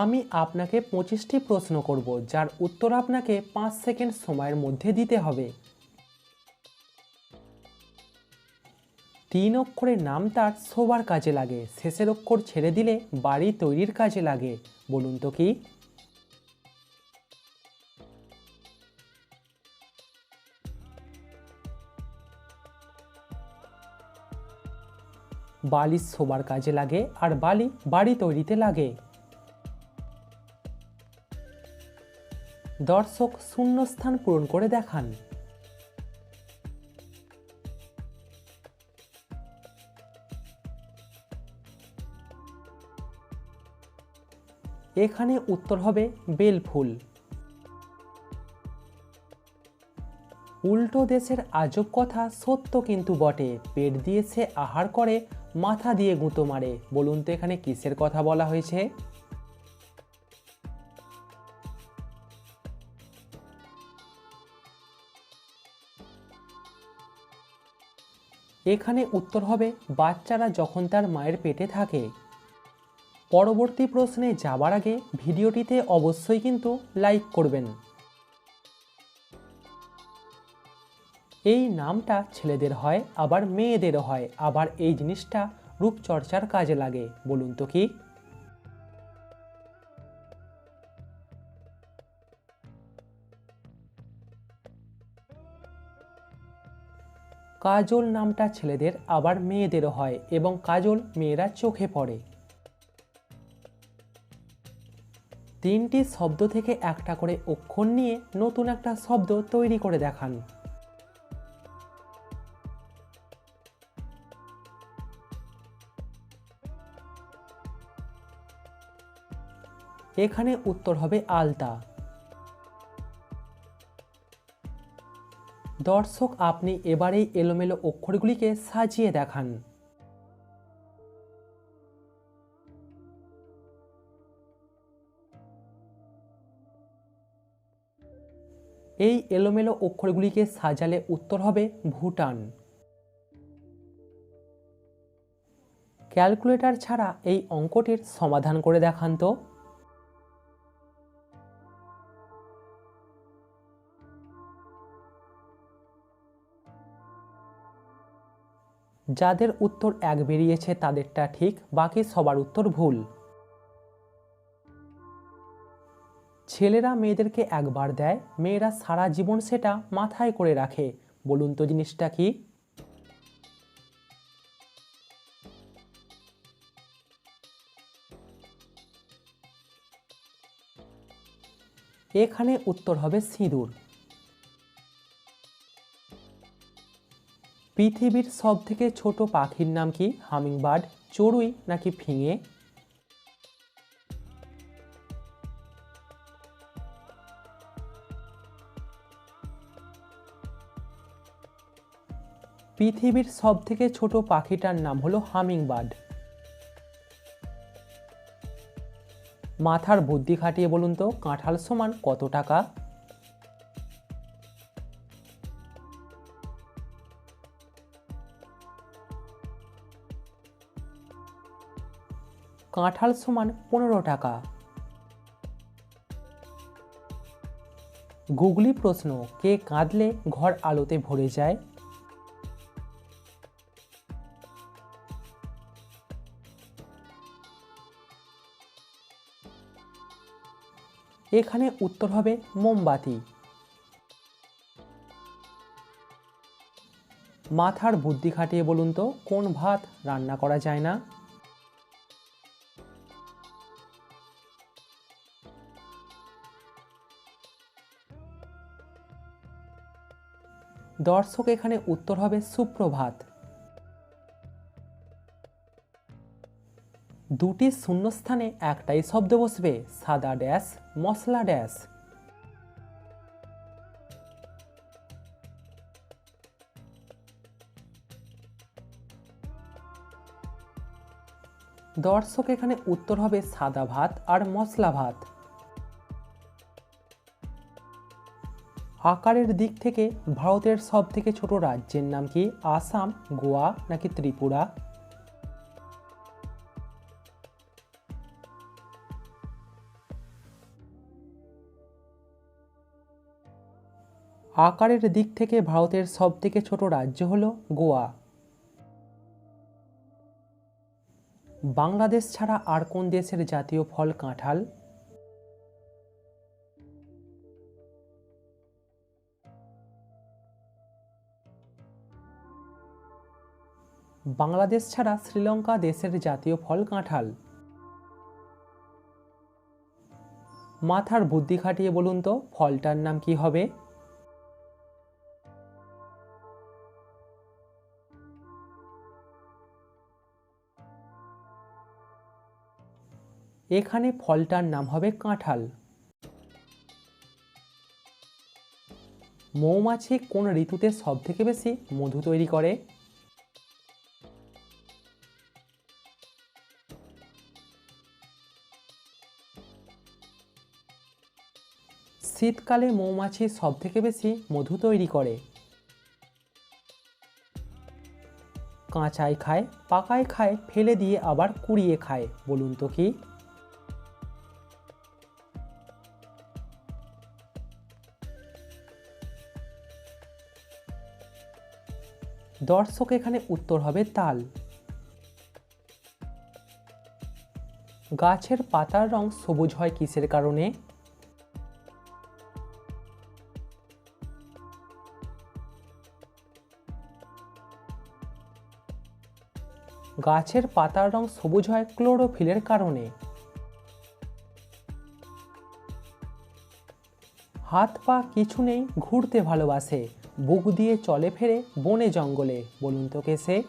আমি আপনাকে পঁচিশটি প্রশ্ন করব, যার উত্তর আপনাকে পাঁচ সেকেন্ড সময়ের মধ্যে দিতে হবে। তিন অক্ষরের নাম তার শোবার কাজে লাগে। শেষের অক্ষর ছেড়ে দিলে বাড়ি তৈরির কাজে লাগে। বলুন তো কি? বালিশ শোবার কাজে লাগে আর বালি বাড়ি তৈরিতে লাগে। দর্শক শূন্যস্থান পূরণ করে দেখান। এখানে উত্তর হবে বেলফুল। উল্টো দেশের আজব কথা সত্য কিন্তু বটে। পেট দিয়েছে আহার করে, মাথা দিয়ে গুঁতো মারে। বলুন তো এখানে কিসের কথা বলা হয়েছে? এখানে উত্তর হবে বাচ্চারা যখন তার মায়ের পেটে থাকে। পরবর্তী প্রশ্নে যাবার আগে ভিডিওটিতে অবশ্যই কিন্তু লাইক করবেন। এই নামটা ছেলেদের হয়, আবার মেয়েদের হয়, আবার এই জিনিসটা রূপচর্চার কাজে লাগে, বলুন তো কি? কাজল নামটা ছেলেদের আবার মেয়েদেরও হয় এবং কাজল মেয়েরা চোখে পড়ে। তিনটি শব্দ থেকে একটা করে অক্ষর নিয়ে নতুন একটা শব্দ তৈরি করে দেখান। এখানে উত্তর হবে আলতা। দর্শক, আপনি এবারেই এলোমেলো অক্ষরগুলিকে সাজিয়ে দেখান। এই এলোমেলো অক্ষরগুলিকে সাজালে উত্তর হবে ভুটান। ক্যালকুলেটর ছাড়া এই অঙ্কটির সমাধান করে দেখান তো। যাদের উত্তর এক বেরিয়েছে, তাদেরটা ঠিক, বাকি সবার উত্তর ভুল। ছেলেরা মেয়েদেরকে একবার দেয়, মেয়েরা সারা জীবন সেটা মাথায় করে রাখে। বলুন তো জিনিসটা কি? এখানে উত্তর হবে সিঁদুর। পৃথিবীর সব থেকে ছোট পাখির নাম কি? হামিংবার্ড, চড়ুই নাকি ফিঙে? পৃথিবীর সব থেকে ছোট পাখিটার নাম হলো হামিংবার্ড। মাথার বুদ্ধি খাটিয়ে বলুন তো, কাঁঠাল সমান কত টাকা? কাঁঠাল সমান পনেরো টাকা। গুগলি প্রশ্ন, কে কাঁদলে ঘর আলোতে ভরে যায়? এখানে উত্তর হবে মোমবাতি। মাথার বুদ্ধি খাটিয়ে বলুন তো, কোন ভাত রান্না করা যায় না? দর্শক এখানে উত্তর হবে সুপ্রভাত। দুটি শূন্যস্থানে একটাই শব্দ বসবে, সাদা ড্যাশ, মশলা ড্যাশ। দর্শক এখানে উত্তর হবে সাদা ভাত আর মশলা ভাত। আকারের দিক থেকে ভারতের সব থেকে ছোট রাজ্যের নাম কি? আসাম, গোয়া নাকি ত্রিপুরা? আকারের দিক থেকে ভারতের সব থেকে ছোট রাজ্য হল গোয়া। বাংলাদেশ ছাড়া আর কোন দেশের জাতীয় ফল কাঁঠাল? বাংলাদেশ ছাড়া শ্রীলঙ্কা দেশের জাতীয় ফল কাঁঠাল। মাথার বুদ্ধি খাটিয়ে বলুন তো, ফলটার নাম কি হবে? এখানে ফলটার নাম হবে কাঁঠাল। মৌমাছি কোন ঋতুতে সবথেকে বেশি মধু তৈরি করে? শীতকালে মৌমাছি সবথেকে বেশি মধু তৈরি করে। কাঁচায় খায় পাকায় খায়, ফেলে দিয়ে আবার কুড়িয়ে খায়, বলুন তো কি? দর্শক, এখানে উত্তর হবে তাল। গাছের পাতার রং সবুজ হয় কিসের কারণে? গাছের পাতার রং সবুজ হয় ক্লোরোফিলের কারণে। হাত পা কিছু নেই ঘুরতে ভালোবাসে, বুক দিয়ে চলে ফেরে বনে জঙ্গলে, বলুন তো কে সে?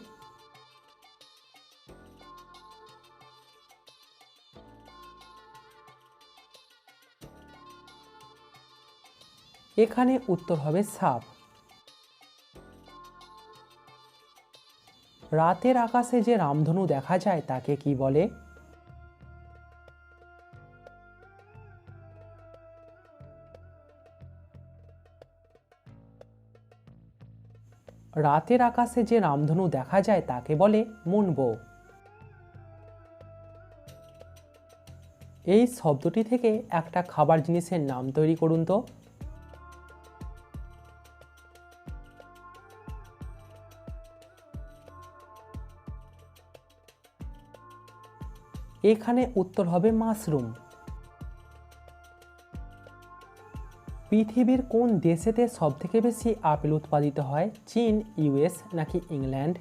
এখানে উত্তর হবে সাপ। রাতের আকাশে যে রামধনু দেখা যায়, তাকে কি বলে? রাতের আকাশে যে রামধনু দেখা যায়, তাকে বলে মুনবো। এই শব্দটি থেকে একটা খাবার জিনিসের নাম তৈরি করুন তো। এখানে উত্তর হবে মাশরুম। পৃথিবীর কোন দেশেতে সবথেকে বেশি আপেল উৎপাদিত হয়? চীন ইউএস নাকি ইংল্যান্ড?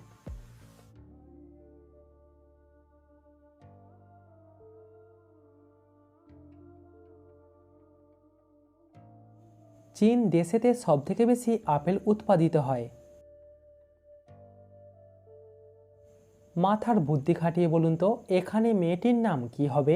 চীন দেশেতে সবথেকে বেশি আপেল উৎপাদিত হয়? মাথার বুদ্ধি খাটিয়ে বলুন তো, এখানে মেয়েটির নাম কি হবে?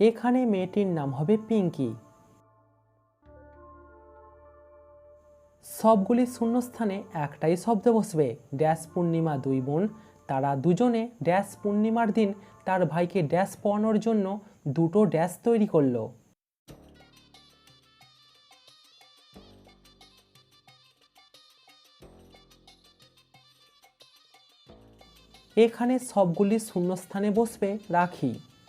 এখানে মেয়েটির নাম হবে পিঙ্কি। সবগুলি শূন্যস্থানে একটাই শব্দ বসবে, ড্যাশ পূর্ণিমা দুই বোন। তারা দুজনে ড্যাশ পূর্ণিমার দিন তার ভাইকে ড্যাশ পড়ানোর জন্য দুটো ড্যাশ তৈরি করল। এখানে সবগুলি শূন্যস্থানে বসবে রাখি।